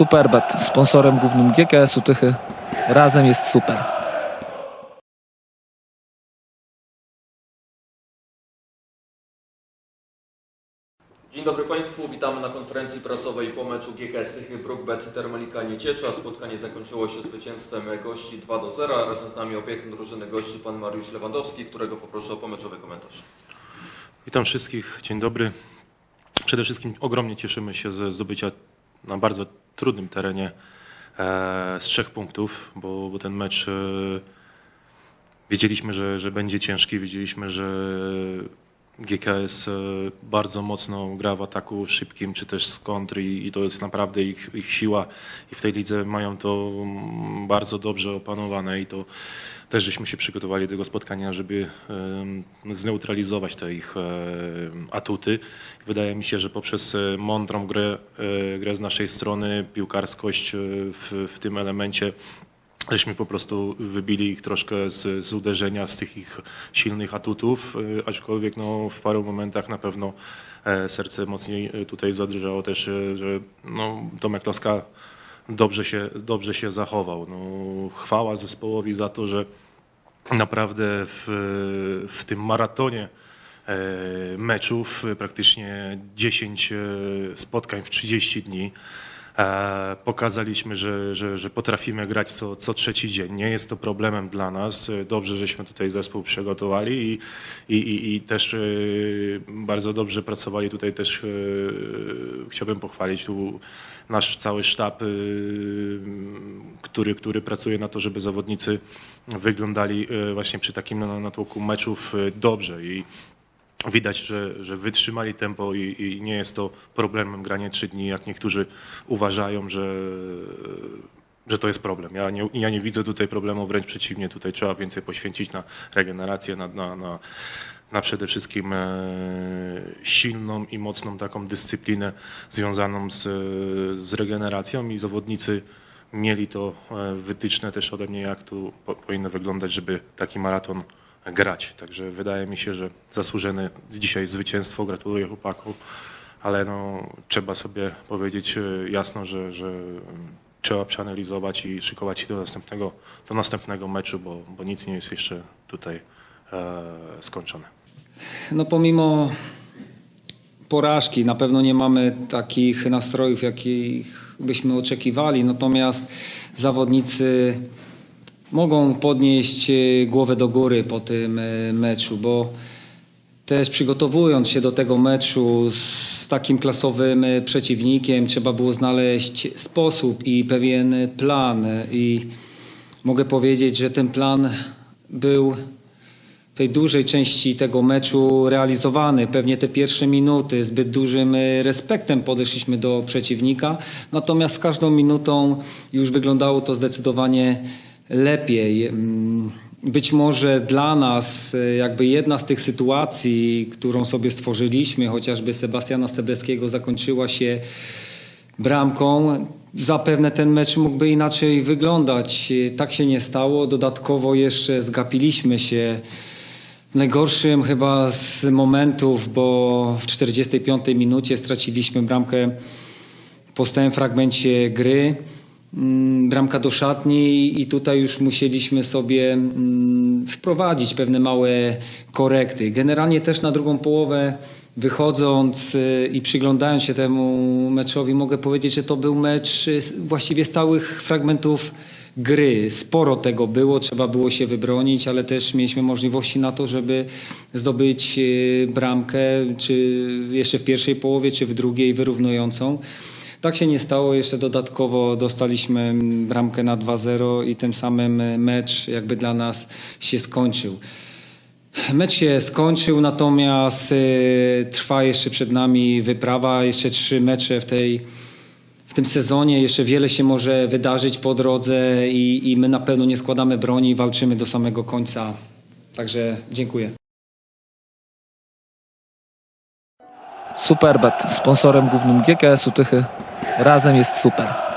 Superbet, sponsorem głównym GKS-u Tychy. Razem jest super. Dzień dobry Państwu, witamy na konferencji prasowej po meczu GKS Tychy Brookbet Termalika Nieciecza. Spotkanie zakończyło się zwycięstwem gości 2 do 0. Razem z nami opieką drużyny gości pan Mariusz Lewandowski, którego poproszę o pomeczowy komentarz. Witam wszystkich, dzień dobry. Przede wszystkim ogromnie cieszymy się ze zdobycia na bardzo trudnym terenie e, z trzech punktów, bo, bo ten mecz e, wiedzieliśmy, że, że będzie ciężki, wiedzieliśmy, że GKS e, bardzo mocno gra w ataku szybkim, czy też z kontry i, to jest naprawdę ich, ich siła i w tej lidze mają to mm, bardzo dobrze opanowane i to też żeśmy się przygotowali do tego spotkania, żeby zneutralizować te ich em, atuty. Wydaje mi się, że poprzez e, mądrą grę, e, grę z naszej strony, piłkarskość e, w, w tym elemencie żeśmy po prostu wybili ich troszkę z, z uderzenia, z tych ich silnych atutów, e, aczkolwiek no, w paru momentach na pewno e, serce mocniej e, tutaj zadrżało też, że no, Tomek Laska dobrze się, dobrze się zachował. No, chwała zespołowi za to, że naprawdę w, w tym maratonie meczów, praktycznie 10 e, spotkań w 30 dni, pokazaliśmy, że, że, że potrafimy grać co, co trzeci dzień. Nie jest to problemem dla nas. E, Dobrze, żeśmy tutaj zespół przygotowali i, i, i, też e, bardzo dobrze pracowali tutaj też e, chciałbym pochwalić tu nasz cały sztab, który, który pracuje na to, żeby zawodnicy wyglądali właśnie przy takim na- natłoku meczów dobrze i widać, że, że wytrzymali tempo i, i nie jest to problemem granie trzy dni, jak niektórzy uważają, że, że to jest problem. Ja nie, ja nie widzę tutaj problemu, wręcz przeciwnie, tutaj trzeba więcej poświęcić na regenerację, na, na, na, na przede wszystkim e, silną i mocną taką dyscyplinę związaną z, z regeneracją i zawodnicy mieli to e, wytyczne też ode mnie, jak tu po, powinno wyglądać, żeby taki maraton grać. Także wydaje mi się, że zasłużone dzisiaj zwycięstwo. Gratuluję chłopaku, ale no, trzeba sobie powiedzieć e, jasno, że, że mm, trzeba przeanalizować i szykować się do następnego, do następnego meczu, bo, bo nic nie jest jeszcze tutaj e, skończone. No pomimo porażki na pewno nie mamy takich nastrojów, jakich byśmy oczekiwali. Natomiast zawodnicy mogą podnieść e, głowę do góry po tym e, meczu, bo też przygotowując się do tego meczu z takim klasowym e, przeciwnikiem, trzeba było znaleźć sposób i pewien plan. I mogę powiedzieć, że ten plan był w tej dużej części tego meczu realizowany. Pewnie te pierwsze minuty zbyt dużym respektem podeszliśmy do przeciwnika, natomiast z każdą minutą już wyglądało to zdecydowanie lepiej. Mm, Być może dla nas e, jakby jedna z tych sytuacji, którą sobie stworzyliśmy, chociażby Sebastiana Stebleckiego zakończyła się bramką. Zapewne ten mecz mógłby inaczej wyglądać. E, Tak się nie stało. Dodatkowo jeszcze zgapiliśmy się najgorszym chyba z momentów, bo w 45 minucie straciliśmy bramkę po stałym fragmencie gry. Mm, Bramka do szatni i tutaj już musieliśmy sobie mm, wprowadzić pewne małe korekty. Generalnie też na drugą połowę wychodząc y, i przyglądając się temu meczowi mogę powiedzieć, że to był mecz y, właściwie stałych fragmentów gry. Sporo tego było, trzeba było się wybronić, ale też mieliśmy możliwości na to, żeby zdobyć y, bramkę, czy jeszcze w pierwszej połowie, czy w drugiej wyrównującą. Tak się nie stało, jeszcze dodatkowo dostaliśmy bramkę na 2-0 i tym samym mecz jakby dla nas się skończył. Mecz się skończył, natomiast y, trwa jeszcze przed nami wyprawa, jeszcze trzy mecze w tej w tym sezonie jeszcze wiele się może wydarzyć po drodze i, i my na pewno nie składamy broni walczymy do samego końca. Także dziękuję. Superbet, sponsorem głównym GKS-u Tychy. Razem jest super.